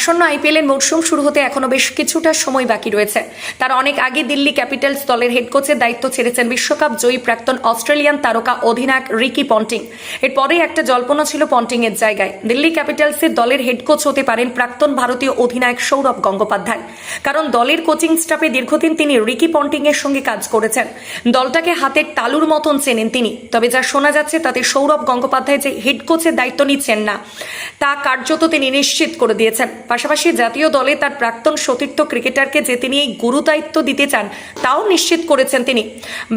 আসন্ন আইপিএলের মরশুম শুরু হতে এখনও বেশ কিছুটা সময় বাকি রয়েছে। তার অনেক আগে দিল্লি ক্যাপিটালস দলের হেড কোচের দায়িত্ব ছেড়েছেন বিশ্বকাপ জয়ী প্রাক্তন অস্ট্রেলিয়ান তারকা অধিনায়ক রিকি পন্টিং। এরপরে একটা জল্পনা ছিল পন্টিং এর জায়গায়। দিল্লি ক্যাপিটালসের দলের হেড কোচ হতে পারেন প্রাক্তন ভারতীয় অধিনায়ক সৌরভ গঙ্গোপাধ্যায়। কারণ দলের কোচিং স্টাফে দীর্ঘদিন তিনি রিকি পন্টিং এর সঙ্গে কাজ করেছেন। দলটাকে হাতের তালুর মতন চেনেন তিনি। তবে যা শোনা যাচ্ছে তাতে সৌরভ গঙ্গোপাধ্যায় যে হেড কোচের দায়িত্ব নিচ্ছেন না, তা কার্যত তিনি নিশ্চিত করে দিয়েছেন। পাশাপাশি জাতীয় দলে তার প্রাক্তন সতীর্থ ক্রিকেটারকে যে তিনি এই গুরু দায়িত্ব দিতে চান, তাও নিশ্চিত করেছেন তিনি।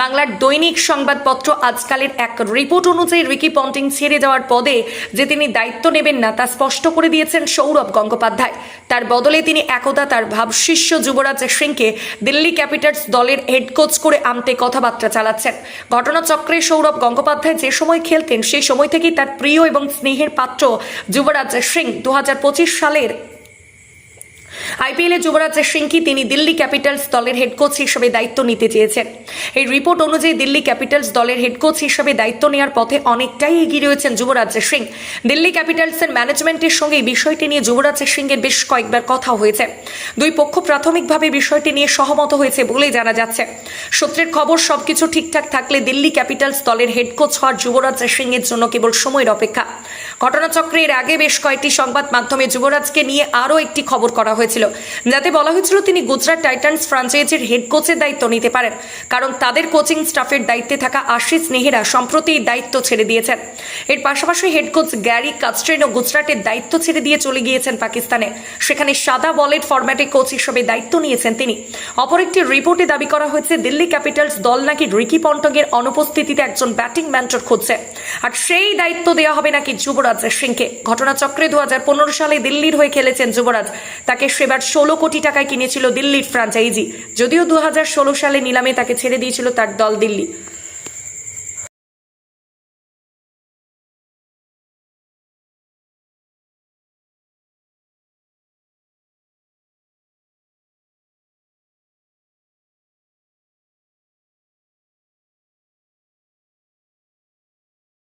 বাংলার দৈনিক সংবাদপত্র আজকালের এক রিপোর্ট অনুযায়ী রিকি পন্টিং ছেড়ে যাওয়ার পদে যে তিনি দায়িত্ব নেবেন না, তা স্পষ্ট করে দিয়েছেন সৌরভ গঙ্গোপাধ্যায়। তার বদলে তিনি একদা তার ভাবশিষ্য যুবরাজ সিংকে দিল্লি ক্যাপিটালস দলের হেড কোচ করে আনতে কথাবার্তা চালাচ্ছেন। ঘটনাচক্রে সৌরভ গঙ্গোপাধ্যায় যে সময় খেলতেন, সেই সময় থেকেই তার প্রিয় এবং স্নেহের পাত্র যুবরাজ সিং দু হাজার পঁচিশ সালের আইপিএলে যুবরাজ সিংকে তিনি দিল্লি ক্যাপিটালস দলের হেড কোচ হিসেবে দায়িত্ব নিতে চেয়েছেন। এই রিপোর্ট অনুযায়ী দিল্লি ক্যাপিটালস দলের হেড কোচ হিসেবে দায়িত্ব নেওয়ার পথে অনেকটাই এগিয়ে রয়েছেন যুবরাজ সিং। দিল্লি ক্যাপিটালসের ম্যানেজমেন্টের সঙ্গে এই বিষয়টি নিয়ে যুবরাজ সিংয়ের বেশ কয়েকবার কথা হয়েছে। দুই পক্ষ প্রাথমিকভাবে বিষয়টি নিয়ে সহমত হয়েছে বলেই জানা যাচ্ছে। সূত্রের খবর, সবকিছু ঠিকঠাক থাকলে দিল্লি ক্যাপিটালস দলের হেড কোচ হওয়ার যুবরাজ সিং এর জন্য কেবল সময়ের অপেক্ষা। ঘটনাচক্রে এর আগে বেশ কয়েকটি সংবাদ মাধ্যমে যুবরাজকে নিয়ে আরও একটি খবর করা হয়েছিল যাতে বলা হয়েছিল তিনি গুজরাট টাইটান্স ফ্রাঞ্চাইজির হেড কোচের দায়িত্ব নিতে পারেন। কারণ তাদের কোচিং স্টাফের দায়িত্বে থাকা আশিস নেহেরা সম্প্রতি দায়িত্ব ছেড়ে দিয়েছেন। এর পাশাপাশি হেড কোচ গ্যারি কাস্ট্রেনও গুজরাটের দায়িত্ব ছেড়ে দিয়ে চলে গিয়েছেন পাকিস্তানে। সেখানে সাদা বলের ফরম্যাটে কোচ হিসেবে দায়িত্ব নিয়েছেন তিনি। অপর একটি রিপোর্টে দাবি করা হয়েছে, দিল্লি ক্যাপিটালস দল নাকি রিকি পন্টকের অনুপস্থিতিতে একজন ব্যাটিং ম্যান্টর খুঁজছে। আর সেই দায়িত্ব দেওয়া হবে নাকি যুবরাজ সিংকে। ঘটনাচক্রে দু হাজার পনেরো সালে দিল্লির হয়ে খেলেছেন যুবরাজ। তাকে সেবার ষোলো কোটি টাকায় কিনেছিল দিল্লির ফ্রাঞ্চাইজি। যদিও দু হাজার ষোলো সালে নিলামে তাকে ছেড়ে দিয়েছিল তার দল দিল্লি।